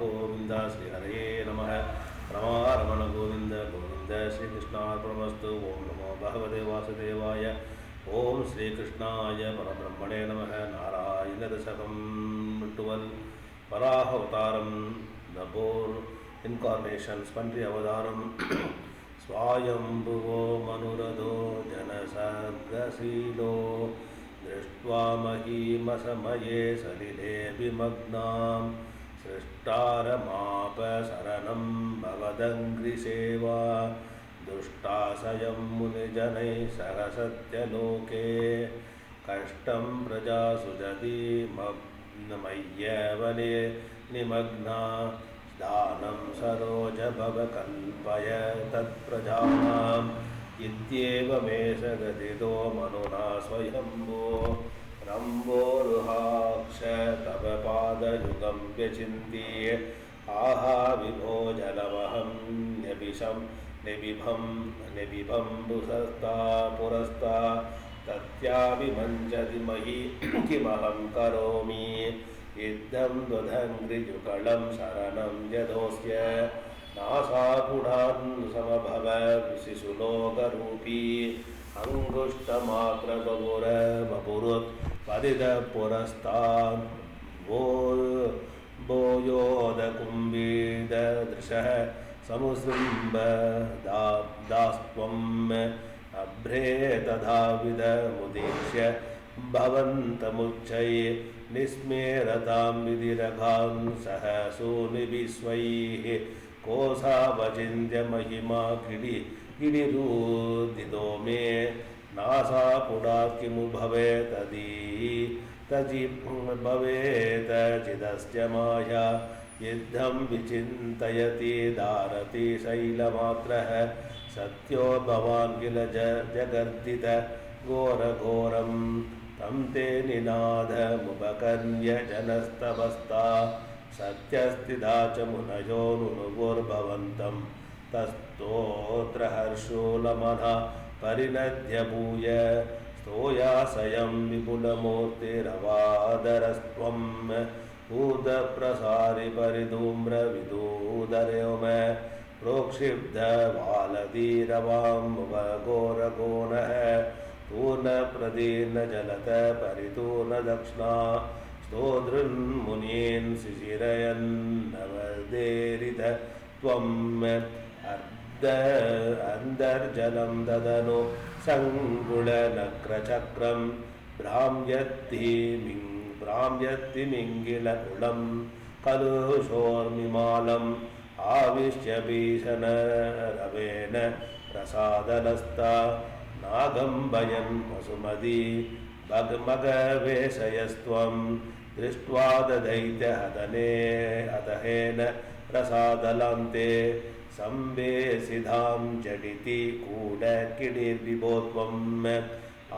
गोविन्द श्रीहरये नमः रमारमण गोविन्द गोविन्द श्रीकृष्णार्पणमस्तु ॐ नमो भगवते वासुदेवाय ॐ श्रीकृष्णाय परब्रह्मणे नमः नारायणदशकं ट्वेल् वराहवतारं द बोर् इन्कार्नेशन्स् पण्ड्रि अवतारं स्वायम्भुवो मनुरधो जनसर्गशीलो दृष्ट्वा महीमसमये सलिले विमग्नां सृष्टारमाप शरणं भवदङ्घ्रिसेवा दुष्टाशयं मुनिजनैः सह सत्यलोके कष्टं प्रजासु दधीमय्यवने निमग्ना दानं सरोज भव कल्पय तत्प्रजानाम् इत्येवमेष गदितो मनुना स्वयम्भो रम्भोरुहाक्ष तव पादयुगं व्यचिन्त्य। आहा विभो जलमहं निबिभं निबिभं पुरस्ता। तत्याभिमञ्जति मयि किमहं करोमि। इद्धं दुधङ्घ्रियुगलं शरणं यदोऽस्य। नासापुडान् समभव शिशुलोकरूपी। अङ्गुष्टमात्रबपुरबपुरुत् पदितपुरस्तान् भो भोयोदकुम्भीददृशः समुसृम्ब दा दास्त्वम् अभ्रे तथाविदमुदीक्ष्य भवन्तमुच्चै निस्मेरतां विधिरघान् सह महिमा मे नासापुडात् किमु भवेतदी तजि भवेत चिदस्य माया युद्धं विचिन्तयति दारति शैलमात्रः। सत्यो भवान् किल जगर्दित घोरघोरं तं ते निनादमुपकर्ण्य जनस्तवस्ता सत्यस्थिता च मुनयो नुनुगुर्भवन्तं। तस्तोत्र हर्षोलमनः परिणध्य भूय स्तोयाशयं विपुलमूर्तिरवादरस्त्वम् ऊदप्रसारि परिधूम्रविदूदरयोम प्रोक्षिब्धवालधीरवाम्बघोरघोनः पूर्णप्रदीर्णजलत परितूर्णदक्षिणा स्तोदृन्मुनीन् शिशिरयन्नवदेरित त्वम् अन्तर्जलं ददनु सङ्गुणनक्रचक्रं भ्राम्यत्तिमिङ् भ्राम्यत्तिमिङ्गिलकुलं कलुषोर्मिमालम् आविश्य भीषणरवेण प्रसादनस्ता नागम्बयन् वसुमती भगमगवेशयस्त्वं दृष्ट्वा ददैत्यहदने अतहेन प्रसादलान्ते सम्वेसिधां झटिति कूडकिडिर्विभो त्वम्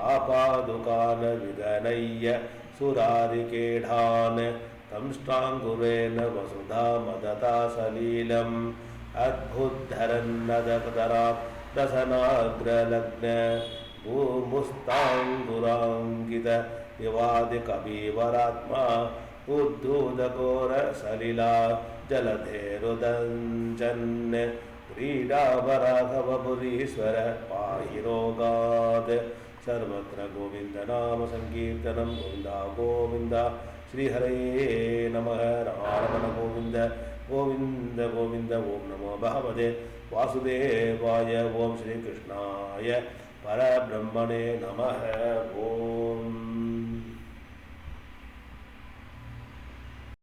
आपादुकान् विगणय्य सुरारिकेढान्। कंष्टाङ्कुरेण वसुधा मदता सलीलम् अद्भुद्धरन्नदकरा रसनाग्रलग्न भूमुस्ताङ्गुराङ्गित विवादिकवीवरात्मा उद्धूतघोरसलिला जलधेरुदञ्जन् क्रीडावराघवपुरीश्वर पाहि रोगात् सर्वत्र गोविन्दनाम सङ्कीर्तनं गोविन्दा गोविन्द श्रीहरये नमः रमारमण गोविन्द गोविन्द गोविन्द ॐ नमो भगवते वासुदेवाय ॐ श्रीकृष्णाय परब्रह्मणे नमः ॐ